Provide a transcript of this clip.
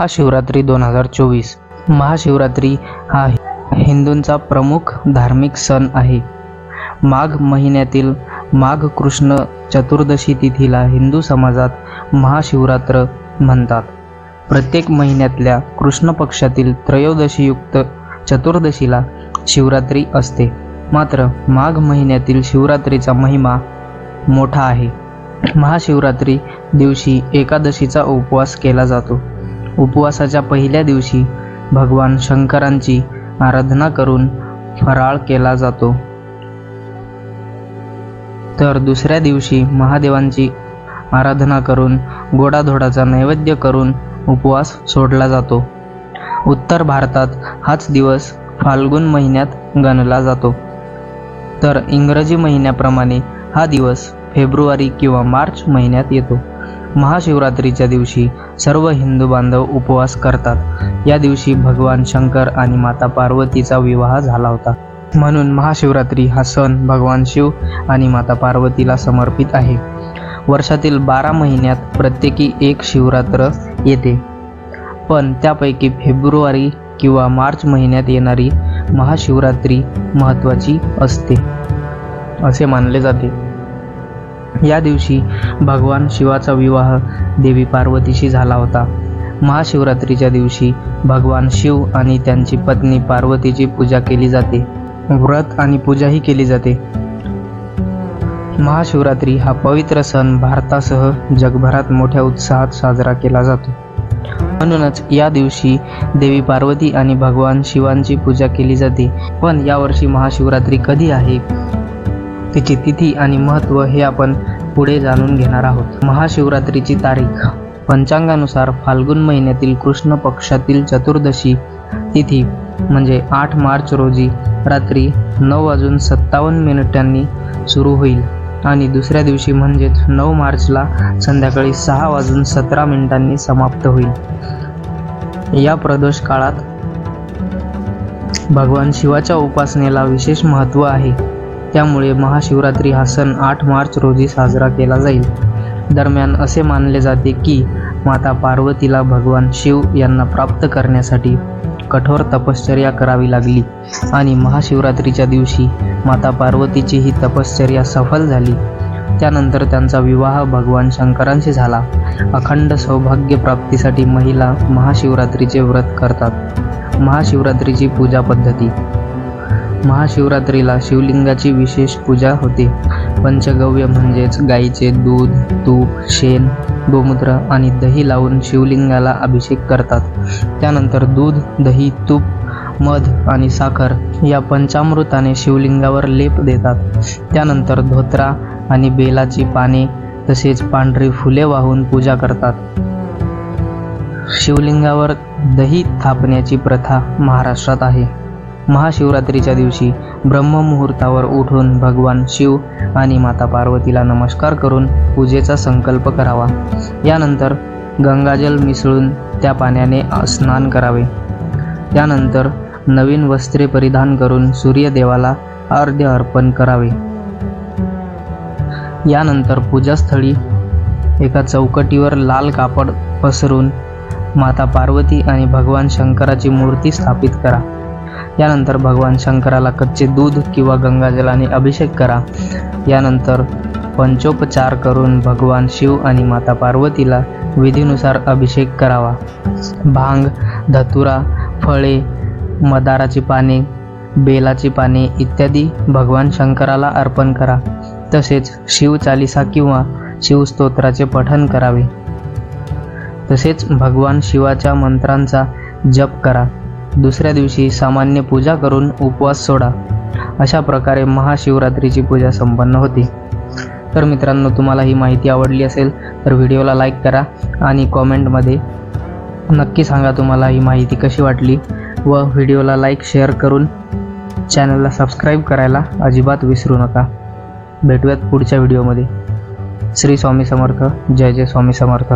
महाशिवरात्री दोन हजार चोवीस. महाशिवरात्री हा हिंदूंचा प्रमुख धार्मिक सण आहे. माघ महिन्यातील माघ कृष्ण चतुर्दशी तिथीला हिंदू समाजात महाशिवरात्र म्हणतात. प्रत्येक महिन्यातल्या कृष्ण पक्षातील त्रयोदशीयुक्त चतुर्दशीला शिवरात्री असते. मात्र माघ महिन्यातील शिवरात्रीचा महिमा मोठा आहे. महाशिवरात्री दिवशी एकादशीचा उपवास केला जातो. उपवासाच्या पहिल्या दिवशी भगवान शंकरांची आराधना करून फराळ केला जातो. तर दुसऱ्या दिवशी महादेवांची आराधना करून गोडाधोडाचा नैवेद्य करून उपवास सोडला जातो. उत्तर भारतात हाच दिवस फाल्गुन महिन्यात गणला जातो. तर इंग्रजी महिन्याप्रमाणे हा दिवस फेब्रुवारी किंवा मार्च महिन्यात येतो. महाशिवरात्रीच्या दिवशी सर्व हिंदू बांधव उपवास करतात. या दिवशी भगवान शंकर आणि माता पार्वतीचा विवाह झाला होता. म्हणून महाशिवरात्री हा सण भगवान शिव आणि माता पार्वतीला समर्पित आहे. वर्षातील बारा महिन्यात प्रत्येकी एक शिवरात्र येते. पण त्यापैकी फेब्रुवारी किंवा मार्च महिन्यात येणारी महाशिवरात्री महत्त्वाची असते. असे मानले जाते. या दिवशी भगवान शिवाचा विवाह देवी पार्वतीशी झाला होता. महाशिवरात्रीच्या दिवशी भगवान शिव आणि त्यांची पत्नी पार्वतीची पूजा केली जाते. व्रत आणि पूजाही केली जाते. महाशिवरात्री हा पवित्र सण भारतासह जगभरात मोठ्या उत्साहात साजरा केला जातो. म्हणूनच या दिवशी देवी पार्वती आणि भगवान शिवांची पूजा केली जाते. पण यावर्षी महाशिवरात्री कधी आहे? तिची तिथी आणि महत्त्व हे आपण पुढे जाणून घेणार आहोत. महाशिवरात्रीची तारीख. पंचांगानुसार फाल्गुन महिन्यातील कृष्ण पक्षातील चतुर्दशी तिथी म्हणजे आठ मार्च रोजी रात्री नऊ वाजून सत्तावन्न मिनिटांनी सुरू होईल आणि दुसऱ्या दिवशी म्हणजेच नऊ मार्चला संध्याकाळी सहा वाजून सतरा मिनिटांनी समाप्त होईल. या प्रदोष काळात भगवान शिवाच्या उपासनेला विशेष महत्त्व आहे. त्यामुळे महाशिवरात्री हा सण आठ मार्च रोजी साजरा केला जाईल. दरम्यान असे मानले जाते की माता पार्वतीला भगवान शिव यांना प्राप्त करण्यासाठी कठोर तपश्चर्या करावी लागली आणि महाशिवरात्रीच्या दिवशी माता पार्वतीची ही तपश्चर्या सफल झाली. त्यानंतर त्यांचा विवाह भगवान शंकरांशी झाला. अखंड सौभाग्य प्राप्तीसाठी महिला महाशिवरात्रीचे व्रत करतात. महाशिवरात्रीची पूजा पद्धती. महाशिवरात्रीला शिवलिंगाची विशेष पूजा होते. पंचगव्य म्हणजेच गाईचे दूध तूप शेण गोमूत्र आणि दही लावून शिवलिंगाला अभिषेक करतात. त्यानंतर दूध दही तूप मध आणि साखर या पंचामृताने शिवलिंगावर लेप देतात. त्यानंतर धोत्रा आणि बेलाची पाने तसेच पांढरी फुले वाहून पूजा करतात. शिवलिंगावर दही थापण्याची प्रथा महाराष्ट्रात आहे. महाशिवरात्रीच्या दिवशी ब्रह्ममुहूर्तावर उठून भगवान शिव आणि माता पार्वतीला नमस्कार करून पूजेचा संकल्प करावा. यानंतर गंगाजल मिसळून त्या पाण्याने स्नान करावे. त्यानंतर नवीन वस्त्रे परिधान करून सूर्यदेवाला अर्ध्य अर्पण करावे. यानंतर पूजास्थळी एका चौकटीवर लाल कापड पसरून माता पार्वती आणि भगवान शंकराची मूर्ती स्थापित करा. यानंतर भगवान शंकराला कच्चे दूध किंवा गंगाजलाने अभिषेक करा. यानंतर पंचोपचार करून भगवान शिव आणि माता पार्वतीला विधीनुसार अभिषेक करावा. भांग धतुरा फळे मदाराची पाने बेलाची पाने इत्यादी भगवान शंकराला अर्पण करा. तसेच शिवचालिसा किंवा शिवस्तोत्राचे पठण करावे. तसेच भगवान शिवाच्या मंत्रांचा जप करा. दुसऱ्या दिवशी सामान्य पूजा करून उपवास सोडा. अशा प्रकारे महाशिवरात्रीची पूजा संपन्न होते. तर मित्रांनो तुम्हाला ही माहिती आवडली असेल तर व्हिडिओला लाईक करा आणि कॉमेंटमध्ये नक्की सांगा तुम्हाला ही माहिती कशी वाटली व व्हिडिओला लाईक शेअर करून चॅनलला सबस्क्राईब करायला अजिबात विसरू नका. भेटूयात पुढच्या व्हिडिओमध्ये. श्री स्वामी समर्थ. जय जय स्वामी समर्थ.